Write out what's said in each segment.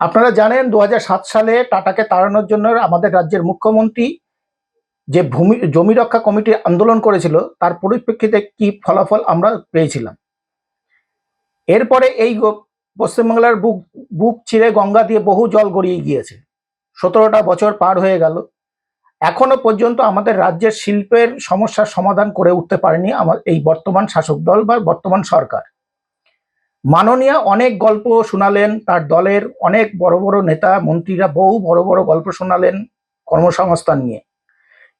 আপনারা জানেন দু হাজার সাত সালে টাটাকে তাড়ানোর জন্য আমাদের রাজ্যের মুখ্যমন্ত্রী যে ভূমি, জমি রক্ষা কমিটি আন্দোলন করেছিল, তার পরিপ্রেক্ষিতে কি ফলাফল আমরা পেয়েছিলাম। এরপরে এই পশ্চিমবাংলার বুক বুক চিরে গঙ্গা দিয়ে বহু জল গড়িয়ে গিয়েছে। সতেরোটা বছর পার হয়ে গেল। এখনও পর্যন্ত আমাদের রাজ্যের শিল্পের সমস্যার সমাধান করে উঠতে পারেনি আমার এই বর্তমান শাসক দল বা বর্তমান সরকার। মাননীয়া অনেক গল্প শোনালেন, তার দলের অনেক বড় বড় নেতা, মন্ত্রীরা বহু বড় বড় গল্প শোনালেন কর্মসংস্থান নিয়ে।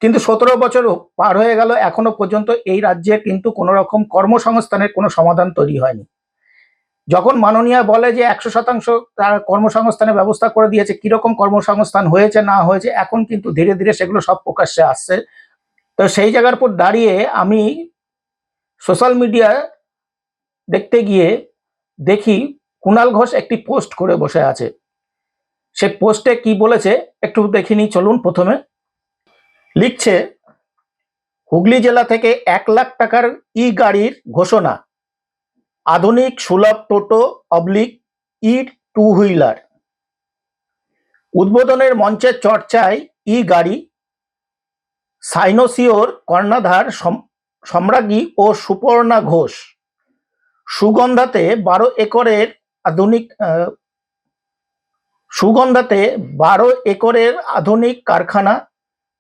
কিন্তু সতেরো বছর পার হয়ে গেল, এখনও পর্যন্ত এই রাজ্যে কিন্তু কোনো রকম কর্মসংস্থানের কোনো সমাধান তৈরি হয়নি। যখন মাননীয়া বলে যে একশো শতাংশ তার কর্মসংস্থানের ব্যবস্থা করে দিয়েছে, কীরকম কর্মসংস্থান হয়েছে, না হয়েছে, এখন কিন্তু ধীরে ধীরে সেগুলো সব প্রকাশ্যে আসছে। তো সেই জায়গার উপর দাঁড়িয়ে আমি সোশ্যাল মিডিয়া দেখতে গিয়ে দেখি কুণাল ঘোষ একটি পোস্ট করে বসে আছে। সে পোস্টে কি বলেছে একটু দেখিনি চলুন প্রথমে। লিখছে, হুগলি জেলা থেকে এক লাখ টাকার ই গাড়ির ঘোষণা। আধুনিক সুলভ টোটো অবলিক ই টু হুইলার উদ্বোধনের মঞ্চের চর্চায় ই গাড়ি সাইনোসিওর কর্ণাধার সম- সম্রাজ্ঞী ও সুপর্ণা ঘোষ। সুগন্ধাতে বারো একরের আধুনিক সুগন্ধাতে বারো একরের আধুনিক কারখানা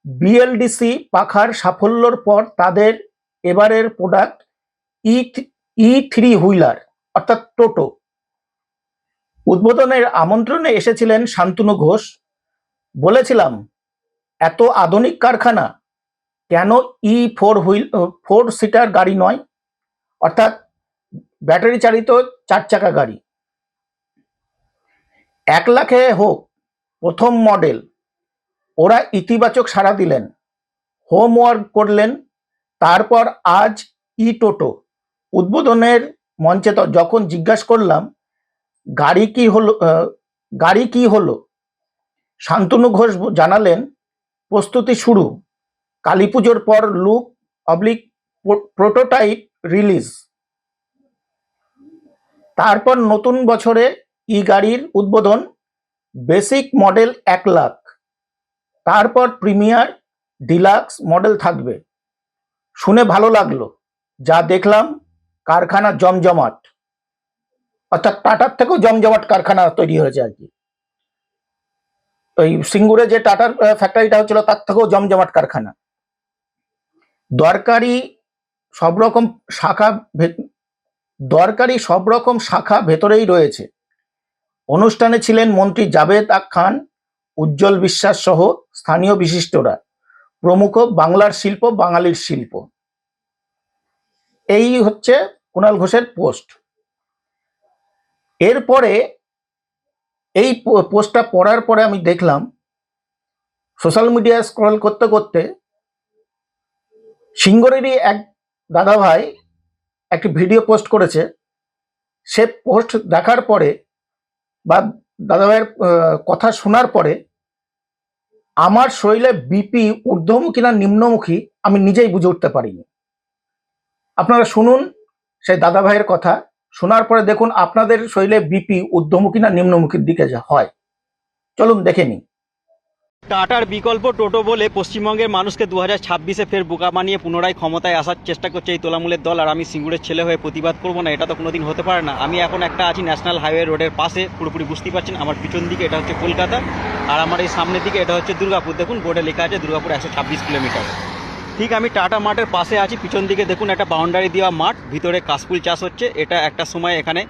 বিএলডিসি পাখার সাফল্যর পর তাদের এবারের product e e three wheeler, অর্থাৎ টোটো। উদ্বোধনের আমন্ত্রণে এসেছিলেন শান্তনু ঘোষ। বলেছিলাম, এত আধুনিক কারখানা কেন e four wheel four seater গাড়ি নয়? অর্থাৎ ব্যাটারি চালিত চার চাকা গাড়ি। এক লাখে হোক, প্রথম মডেল। ওরা ইতিবাচক সাড়া দিলেন, হোমওয়ার্ক করলেন, তারপর আজ ই টোটো উদ্বোধনের মঞ্চে তো যখন জিজ্ঞাসা করলাম, গাড়ি কি হলো গাড়ি কি হলো? শান্তনু ঘোষ জানালেন, প্রস্তুতি শুরু। কালী পুজোর পর লুক অবলিক প্রোটোটাইপ রিলিজ তারপর নতুন বছরে ই গাড়ির উদ্বোধন বেসিক মডেল এক লাখ। তারপর প্রিমিয়ার ডিলাক্স মডেল থাকবে। শুনে ভালো লাগল। যা দেখলাম কারখানা জমজমাট। অর্থাৎ টাটার থেকেও জমজমাট কারখানা তৈরি হয়েছে আর কি। ওই সিঙ্গুরে যে টাটার ফ্যাক্টরিটা হচ্ছিল, তার থেকেও জমজমাট কারখানা। দরকারি সব রকম শাখা দরকারি সব রকম শাখা ভেতরেই রয়েছে। অনুষ্ঠানে ছিলেন মন্ত্রী জাভেদ আক খান, উজ্জ্বল বিশ্বাস সহ স্থানীয় বিশিষ্টরা। প্রমুখ বাংলার শিল্প, বাঙালির শিল্প। এই হচ্ছে কুণাল ঘোষের পোস্ট। এরপরে এই পোস্টটা পড়ার পরে আমি দেখলাম, সোশ্যাল মিডিয়া স্ক্রল করতে করতে, সিঙ্গরেরই এক দাদা ভাই একটি ভিডিও পোস্ট করেছে। সে পোস্ট দেখার পরে বা দাদাভাইয়ের কথা শোনার পরে, আমার শরীরে বিপি ঊর্ধ্বমুখী না নিম্নমুখী আমি নিজেই বুঝে উঠতে পারিনি। আপনারা শুনুন সেই দাদাভাইয়ের কথা। শোনার পরে দেখুন আপনাদের শরীরে বিপি ঊর্ধ্বমুখী না নিম্নমুখীর দিকে হয়। চলুন দেখে নিন টাটার বিকল্প টোটো বলে পশ্চিমবঙ্গের মানুষকে দু হাজার ছাব্বিশে ফের বোকা বানিয়ে পুনরায় ক্ষমতায় আসার চেষ্টা করছে এই তোলামূলের দল। আর আমি সিঙ্গুরের ছেলে হয়ে প্রতিবাদ করব না, এটা তো কোনোদিন হতে পারে না। আমি এখন একটা আছি ন্যাশনাল হাইওয়ে রোডের পাশে, পুরোপুরি বুঝতেই পারছেন, আমার পিছন দিকে এটা হচ্ছে কলকাতা, আর আমার এই সামনের দিকে এটা হচ্ছে দুর্গাপুর। দেখুন, বোর্ডে লেখা আছে দুর্গাপুর একশো ছাব্বিশ কিলোমিটার। ঠিক আমি টাটা মাঠের পাশে আছি, পিছন দিকে দেখুন একটা বাউন্ডারি দেওয়া মাঠ, ভিতরে কাশফুল চাষ হচ্ছে। এটা একটা সময় এখানে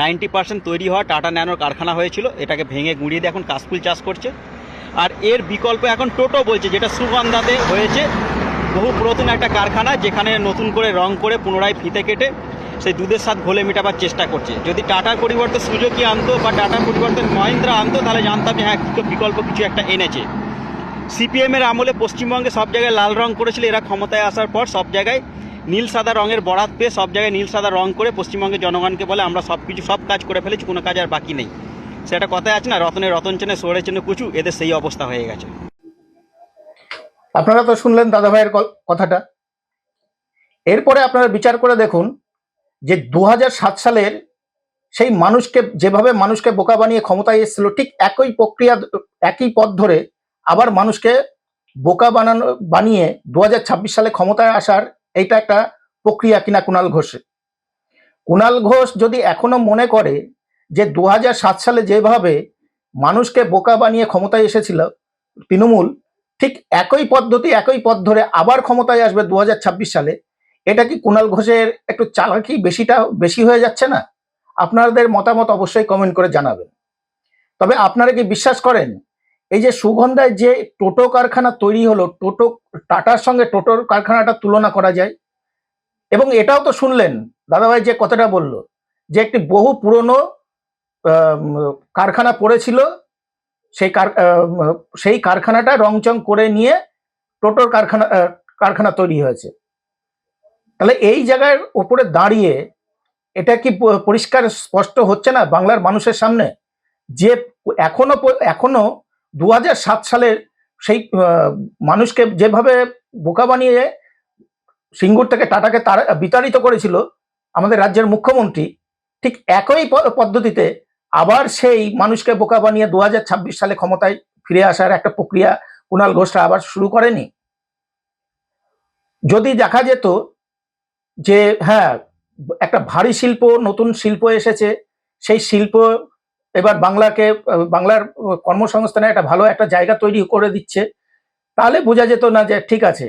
নাইনটি পার্সেন্ট তৈরি হওয়া টাটা ন্যানোর কারখানা হয়েছিল, এটাকে ভেঙে গুঁড়িয়ে দিয়ে এখন কাশফুল চাষ করছে। আর এর বিকল্প এখন টোটো বলছে, যেটা সুগন্ধাতে হয়েছে। বহু পুরাতন একটা কারখানা, যেখানে নতুন করে রং করে পুনরায় ফিতে কেটে সেই দুধের স্বাদ ঘোলে মেটাবার চেষ্টা করছে। যদি টাটার পরিবর্তে সুজুকি আনতো বা টাটার পরিবর্তে মহিন্দ্রা আনতো, তাহলে জানতাম যে হ্যাঁ বিকল্প কিছু একটা এনেছে। সিপিএমের আমলে পশ্চিমবঙ্গে সব জায়গায় লাল রং করেছিল, এরা ক্ষমতায় আসার পর সব জায়গায় নীল সাদা রঙের বরাত পেয়ে সব জায়গায় নীল সাদা রং করে পশ্চিমবঙ্গের জনগণকে বলে, আমরা সব কিছু সব কাজ করে ফেলেছি, কোনো কাজ আর বাকি নেই। সেটা কথায় আছে না, রতনে রতন চেনে সোড়ে চেনে কুচু, এদের সেই অবস্থা হয়ে গেছে। আপনারা তো শুনলেন দাদা ভাইয়ের কথাটা। এরপরে আপনারা বিচার করে দেখুন যে দু সালের সেই মানুষকে, যেভাবে মানুষকে বোকা বানিয়ে ক্ষমতায় এসেছিল, ঠিক একই প্রক্রিয়া, একই পথ ধরে আবার মানুষকে বোকা বানানো, বানিয়ে দু হাজার ছাব্বিশ সালে ক্ষমতায় আসার এইটা একটা প্রক্রিয়া কিনা কুণাল ঘোষের। কুণাল ঘোষ যদি এখনও মনে করে যে দু হাজার সাত সালে যেভাবে মানুষকে বোকা বানিয়ে ক্ষমতায় এসেছিল তৃণমূল, ঠিক একই পদ্ধতি, একই পথ ধরে আবার ক্ষমতায় আসবে দু হাজার ছাব্বিশ সালে, এটা কি কুণাল ঘোষের একটু চালাকি বেশিটা, বেশি হয়ে যাচ্ছে না? আপনাদের মতামত অবশ্যই কমেন্ট করে জানাবেন। তবে আপনারা কি বিশ্বাস করেন, এই যে সুগন্ধায় যে টোটো কারখানা তৈরি হলো, টোটো, টাটার সঙ্গে টোটোর কারখানাটা তুলনা করা যায়? এবং এটাও তো শুনলেন, দাদাভাই যে কথাটা বলল, যে একটি বহু পুরনো কারখানা পড়েছিল, সেই সেই কারখানাটা রংচং করে নিয়ে টোটোর কারখানা কারখানা তৈরি হয়েছে। তাহলে এই জায়গার উপরে দাঁড়িয়ে এটা কি পরিষ্কার স্পষ্ট হচ্ছে না বাংলার মানুষের সামনে? যে এখনও এখনও দু সালের সেই মানুষকে যেভাবে বোকা বানিয়ে সিঙ্গুর থেকে টাটাকে তার, বিতাড়িত করেছিল আমাদের রাজ্যের মুখ্যমন্ত্রী, ঠিক একই পদ্ধতিতে আবার সেই মানুষকে বোকা বানিয়ে দু হাজার ছাব্বিশ সালে ক্ষমতায় ফিরে আসার একটা প্রক্রিয়া কুণাল ঘোষরা আবার শুরু করেনি? যদি দেখা যেত যে হ্যাঁ একটা ভারী শিল্প, নতুন শিল্প এসেছে, সেই শিল্প এবার বাংলাকে, বাংলার কর্মসংস্থানে একটা ভালো একটা জায়গা তৈরি করে দিচ্ছে, তাহলে বোঝা যেত না যে ঠিক আছে,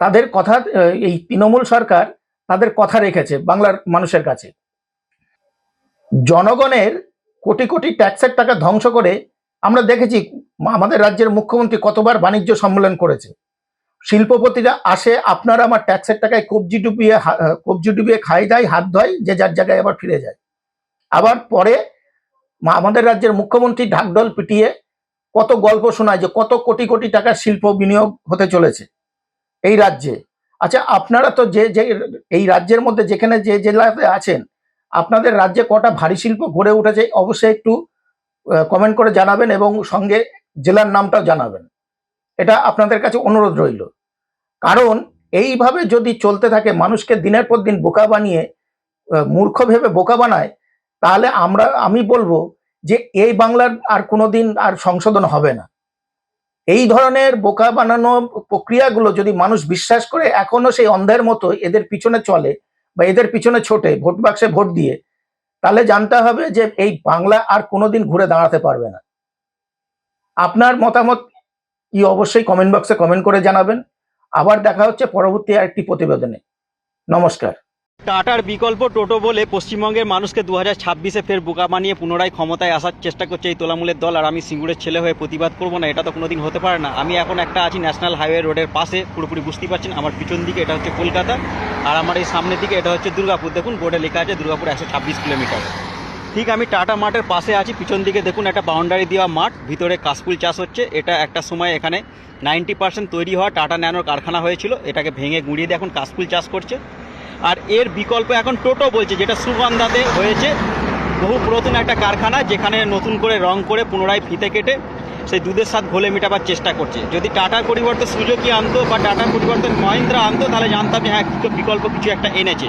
তাদের কথা, এই তৃণমূল সরকার তাদের কথা রেখেছে বাংলার মানুষের কাছে। জনগণের কোটি কোটি ট্যাক্সের টাকা ধ্বংস করে আমরা দেখেছি আমাদের রাজ্যের মুখ্যমন্ত্রী কতবার বাণিজ্য সম্মেলন করেছে। শিল্পপতিরা আসে, আপনারা আমার ট্যাক্সের টাকায় কবজি ডুবিয়ে কবজি ডুবিয়ে খাই দেয় হাত ধয় যে যার জায়গায় আবার ফিরে যায়। আবার পরে আমাদের রাজ্যের মুখ্যমন্ত্রী ঢাকঢোল পিটিয়ে কত গল্প শোনায় যে কত কোটি কোটি টাকার শিল্প বিনিয়োগ হতে চলেছে এই রাজ্যে। আচ্ছা আপনারা তো যে যে, এই রাজ্যের মধ্যে যেখানে যে জেলাতে আছেন আপনাদের রাজ্যে কটা ভারী শিল্প গড়ে উঠেছে অবশ্যই একটু কমেন্ট করে জানাবেন এবং সঙ্গে জেলার নামটাও জানাবেন। এটা আপনাদের কাছে অনুরোধ রইল। কারণ এইভাবে যদি চলতে থাকে, মানুষকে দিনের পর দিন বোকা বানিয়ে মূর্খ ভেবে বোকা বানায়, তাহলে আমরা, আমি বলব যে এই বাংলার আর কোনোদিন আর সংশোধন হবে না। এই ধরনের বোকা বানানো প্রক্রিয়াগুলো যদি মানুষ বিশ্বাস করে, এখনও সেই অন্ধের মতো এদের পিছনে চলে বা এদের পিছনে ছোটে, ভোট বাক্সে ভোট দিয়ে, তাহলে জানতে হবে যে এই বাংলা আর কোনোদিন ঘুরে দাঁড়াতে পারবে না। আপনার মতামত ই অবশ্যই কমেন্ট বক্সে কমেন্ট করে জানাবেন। আবার দেখা হচ্ছে পরবর্তী আরেকটি প্রতিবেদনে। নমস্কার। টাটার বিকল্প টোটো বলে পশ্চিমবঙ্গের মানুষকে দু হাজার ছাব্বিশে ফের বোকা বানিয়ে পুনরায় ক্ষমতায় আসার চেষ্টা করছে এই তোলামূলের দল। আর আমি সিঙ্গুরের ছেলে হয়ে প্রতিবাদ করব না, এটা তো কোনোদিন হতে পারে না। আমি এখন একটা আছি ন্যাশনাল হাইওয়ে রোডের পাশে, পুরোপুরি বুঝতেই পারছেন, আমার পিছন দিকে এটা হচ্ছে কলকাতা, আর আমার এই সামনের দিকে এটা হচ্ছে দুর্গাপুর। দেখুন, বোর্ডে লেখা আছে দুর্গাপুর একশো ছাব্বিশ কিলোমিটার। ঠিক আমি টাটা মাঠের পাশে আছি, পিছন দিকে দেখুন একটা বাউন্ডারি দেওয়া মাঠ, ভিতরে কাশফুল চাষ হচ্ছে। এটা একটা সময় এখানে নাইনটি পার্সেন্ট তৈরি হওয়া টাটা ন্যানোর কারখানা হয়েছিল, এটাকে ভেঙে গুঁড়িয়ে দিয়ে এখন কাশফুল চাষ করছে। আর এর বিকল্প এখন টোটো বলছে, যেটা সুগন্ধাতে হয়েছে। বহু পুরাতন একটা কারখানা, যেখানে নতুন করে রং করে পুনরায় ফিতে কেটে সেই দুধের স্বাদ ঘোলে মেটাবার চেষ্টা করছে। যদি টাটার পরিবর্তে সুজুকি আনতো বা টাটার পরিবর্তে মহিন্দ্রা আনতো, তাহলে জানতাম যে হ্যাঁ বিকল্প কিছু একটা এনেছে।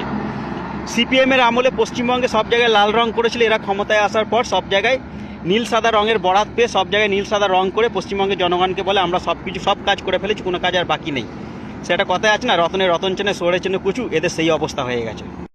সিপিএম এর আমলে পশ্চিমবঙ্গে সব জায়গায় লাল রং করেছিল, এরা ক্ষমতায় আসার পর সব জায়গায় নীল সাদা রঙের বরাত পেয়ে সব জায়গায় নীল সাদা রং করে পশ্চিমবঙ্গের জনগণকে বলে, আমরা সব কিছু সব কাজ করে ফেলেছি, কোনো কাজ আর বাকি নেই। সেটা কথায় আছে না, রতনে রতন চেনে সোরে চেনে, কুচু, এদের সেই অবস্থা হয়ে গেছে।